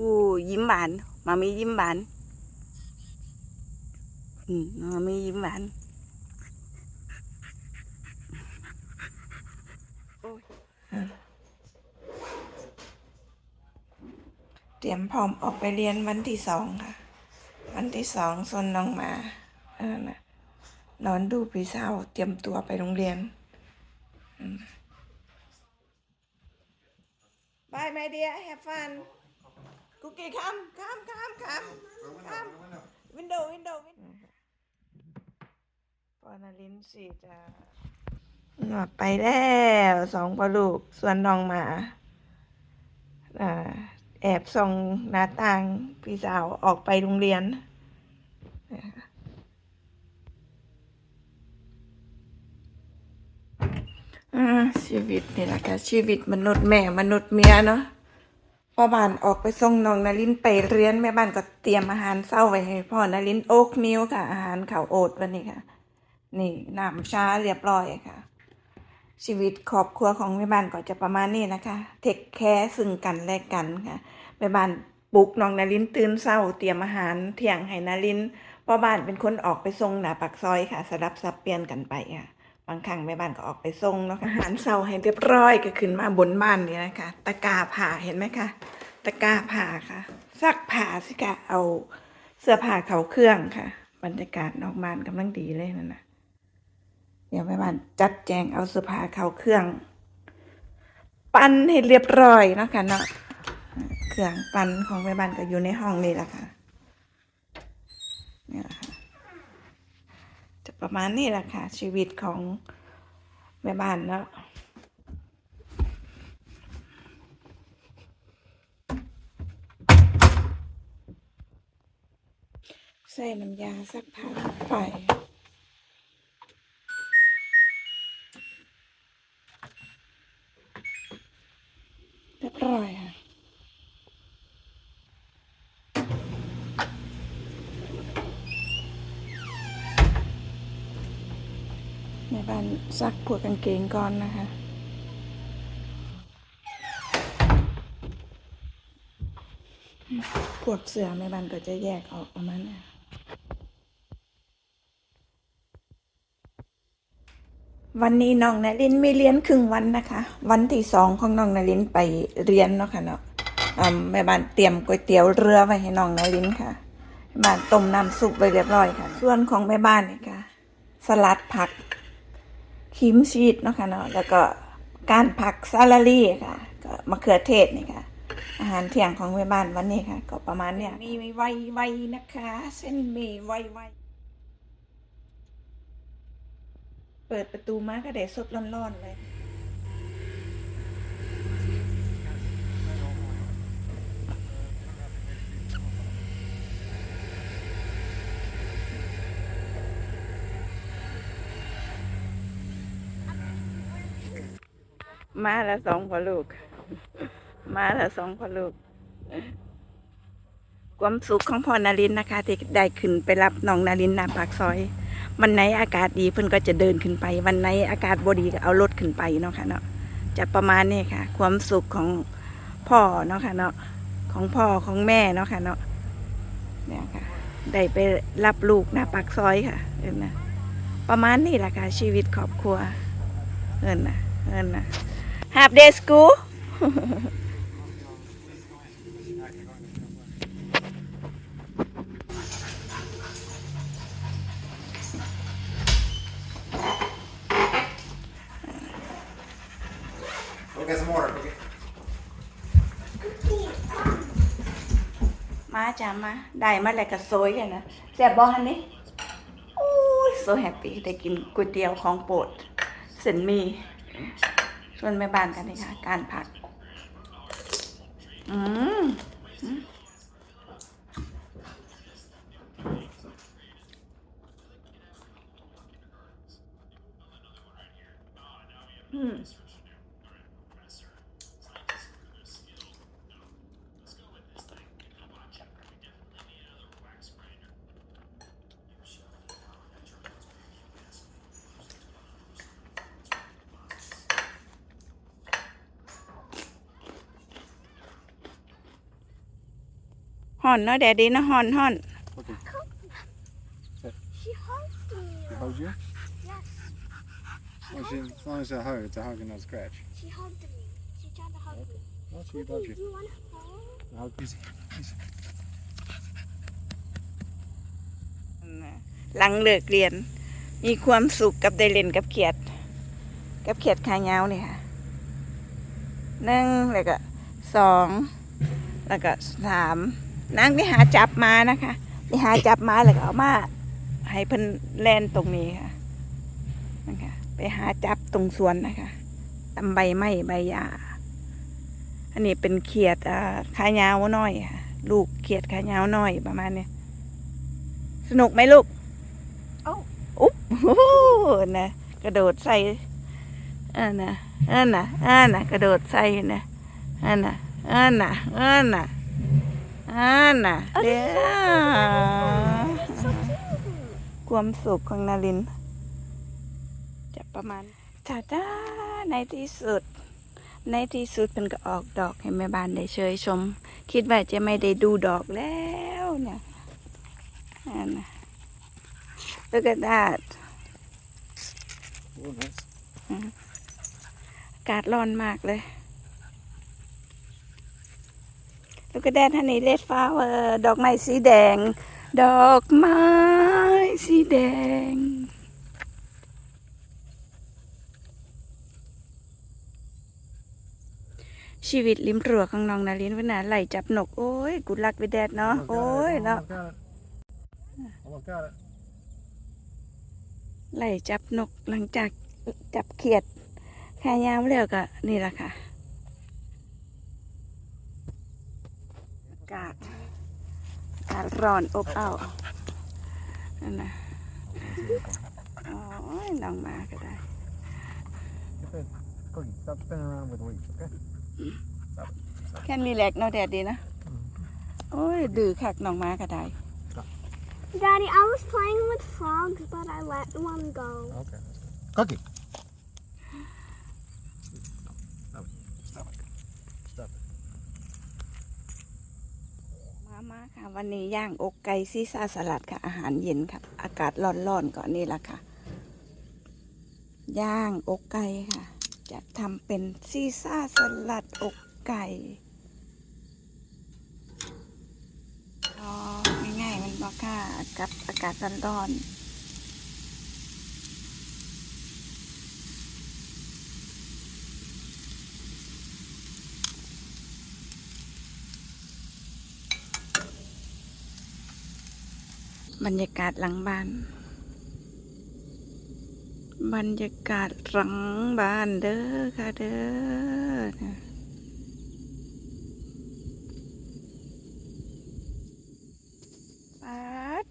อู้ยิ้มหวานมามียิ้มหวานอืมมามียิ้มหวานโอ้ยเตรียมพร้อมออกไปเรียนวันที่สองค่ะ วันที่สองส่วนน้องหมาเออนะนอนดูพี่สาวเตรียมตัวไปโรงเรียนบาย my dear have fun กุกกี้คำคำคำคำคำ window window window ปอนาลินสิจะหนวดไปแล้วสองปลาลูกส่วนน้องหมาอ่าแอบส่องหน้าต่างพี่สาวออกไปโรงเรียนอ่าชีวิตนี่แหละค่ะชีวิตมนุษย์แม่มนุษย์เมียเนาะ พ่อบ้านออกไปส่งน้องนารินไปเรียนแม่บ้านก็เตรียมอาหารเช้าไว้ให้พ่อนารินโอ๊กมิลค่ะ อาหารข้าวโอ๊ตวันนี้ค่ะ นี่น้ำชาเรียบร้อยค่ะ ชีวิตครอบครัวของแม่บ้านก็จะประมาณนี้นะคะ เทคแคร์ซึ่งกันและกันค่ะแม่บ้านปลุกน้องนารินตื่นเช้า เตรียมอาหารเที่ยงให้นารินพ่อบ้านเป็นคนออกไปส่งหน้าปากซอยค่ะ สลับสับเปลี่ยนกันไปค่ะ บางครั้งแม่บ้านก็ออกไปส่งเนาะอาหารเช้าให้เรียบร้อยก็ขึ้นมาบนบ้านนี่นะคะ ตะกาผ้าเห็นไหมคะ ตะกาผ้าค่ะซักผ้าสิคะเอาเสื้อผ้าเขาเครื่องค่ะ บรรยากาศนอกบ้านกำลังดีเลยนั่นนะเดี๋ยวแม่บ้านจัดแจงเอาเสื้อผ้าเขาเครื่อง ปั้นให้เรียบร้อยเนาะค่ะเนาะเครื่องปั้นของแม่บ้านก็อยู่ในห้องนี่แหละค่ะเนี่แหละค่ะจะ ประมาณนี้แหละค่ะ ชีวิตของแม่บ้านเนาะใส่น้ำยาซักผ้าไปเรียบร้อยค่ะ แม่บ้าน ซักพวกกางเกงก่อนนะคะพวกเสือแม่บ้านก็จะแยกออกประมาณนี้วันนี้น้องนารินไม่เรียนครึ่งวันนะคะ วันที่สองของน้องนารินไปเรียนเนาะค่ะเนาะแม่บ้านเตรียมก๋วยเตี๋ยวเรือไว้ให้น้องนารินค่ะแม่บ้านต้มน้ำซุปไว้เรียบร้อยค่ะ ส่วนของแม่บ้านนี่ค่ะ สลัดผัก ครีมชีสเนาะค่ะเนาะแล้วก็การผักซาลารี่ค่ะก็มะเขือเทศนี่ค่ะ อาหารเที่ยงของแม่บ้านวันนี้ค่ะ ก็ประมาณเนี้ยมีไวไวๆนะคะ เส้นมีไวไวเปิดประตูมาก็ได้สดร้อนๆเลย มาล้วสองพ่อลูก มาล้วสองพ่อลูก ความสุขของพ่อนารินนะคะ ที่ได้ขึ้นไปรับน้องนารินหน้าปากซอย วันไหนอากาศดีเพิ่อนก็จะเดินขึ้นไป วันไหนอากาศบดีก็เอารถขึ้นไปเนาะค่ะเนาะจะประมาณนี้ค่ะ ความสุขของพ่อเนาะค่ะเนาะของพ่อของแม่เนาะค่ะเนาะเนี่ยค่ะ ได้ไปรับลูกหน้าปากซอยค่ะเอินนะประมาณนี้แหละค่ะชีวิตครอบครัวเอินนะเอินนะ Half day school 'Go get some water. Go get. มาจ้ามาได้มาแล้วก็โซยกันนะแซ่บบ่ฮันนี่โอ้ย so happy ได้กินก๋วยเตี๋ยวของโปรดเส้นหมี ชวนแม่บ้านกันนี่ค่ะ การผัก อืมอืม อืมอนเนาะแดดดีเนาะฮอนฮอน Okay. She hugged me. She hugged you? Yes, Well, she, as long as it's a hug, it's a hug and not a scratch. she hugged me. She tried to hug me. Well, she Cookie, loves do you. you want a hug? Hug. Easy. Easy. หลังเลิกเรียน มีความสุขกับได้เล่นกับเขียด กับเขียดขายาวนี่ค่ะหนึ่งแล้วก็สองแล้วก็สาม นางไปหาจับมานะคะไปหาจับมาแล้วก็เอามาให้เพิ่นแล่นตรงนี้ค่ะนะคะไปหาจับตรงสวนนะคะตำใบไม้ใบหญ้าอันนี้เป็นเขียดอ่าขายาวน้อยค่ะลูกเขียดขายาวน้อยประมาณเนี้ยสนุกไหมลูกอุ๊บโอ้โหนะกระโดดใส่อันน่ะอันน่ะอันน่ะกระโดดใส่นะอันน่ะอันน่ะอันน่ะ อันน่ะเดี๋ยว So cute. ความสุขของนาริน จะประมาณทาดาในที่สุด ในที่สุดมันก็ออกดอกให้แม่บ้านได้เชยชม คิดว่าจะไม่ได้ดูดอกแล้วเนี่ยอันน่ะ Look at that Oh, nice. อากาศร้อนมากเลย ลูกกระแดนฮันนี่เลดฟลาเวอร์ดอกไม้สีแดง ดอกไม้สีแดง ชีวิตริมรั้วของน้องนารินวันน่ะไหลจับนก โอ้ยกุดลักไปแดดเนาะโอ้ยเนาะ Almost got it. Almost got it. ไล่จับนกหลังจากจับเขียดแค่ยามแล้วก็นี่แหละค่ะากาศอากาศร้อนอบอ้าวนั่นนะโอ้ยน้องมาก็ได้ Get that. Cookie, stop spinning around with the leaves, okay? แค่รีแลกซ์เนาะแดดดีนะ โอ้ย ดื้อคักน้องมาก็ได้ Daddy, I was playing with frogs, but I let one go. Okay. Cookie. Stop it. Stop it. Stop it. มามาค่ะ วันนี้ย่างอกไก่ซีซ่าสลัดค่ะ อาหารเย็นค่ะ อากาศร้อนๆก่อนนี่แหละค่ะ ย่างอกไก่ค่ะ จะทำเป็นซีซ่าสลัดอกไก่ก็ง่ายๆมันบอกค่ะกับอากาศร้อนๆ บรรยากาศหลังบ้าน บรรยากาศหลังบ้านเด้อค่ะเด้อปัด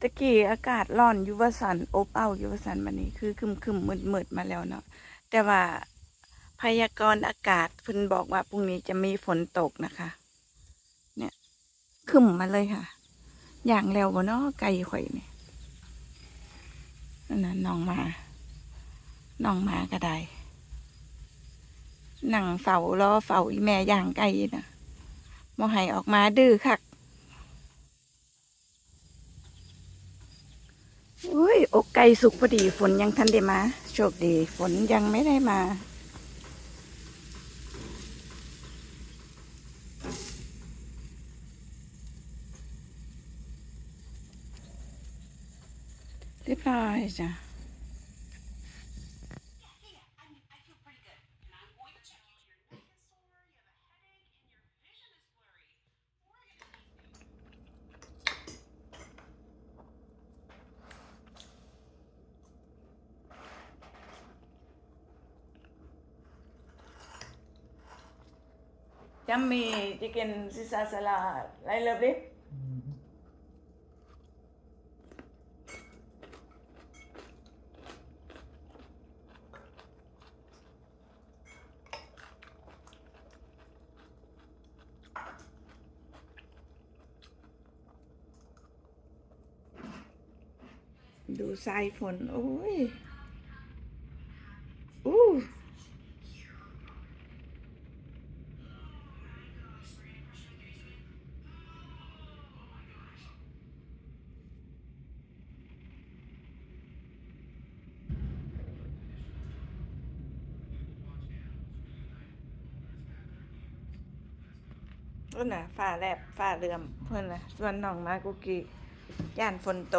ตะกี้อากาศร้อนยู่ว่าสันอบอ้าวยู่ว่าสันมันนี้คือคึมคึมมืดมืดมาแล้วเนาะแต่ว่าพยากรณ์อากาศเพิ่นบอกว่าพรุ่งนี้จะมีฝนตกนะคะ เนี่ยคึมมาเลยค่ะ อย่างแล้วบ่เนาะไก่ข่อยนี่นั่นน่ะน้องมาน้องมาก็ได้นั่งเฝ้ารอเฝ้าอีแม่ย่างไก่นะบ่ให้ออกมาดื้อคักอุ้ยอกไก่สุกพอดีฝนยังทันได้มา โชคดี ฝนยังไม่ได้มา เรียบร้อยจ้ะ Yummy chicken Caesar salad. I love it. ดูสายฝน โอ้ยอู้เพื่อนนะฝ่าแลบฝ่าเรือมเพื่อนนะส่วนหนองมากุกีย่านฝนตก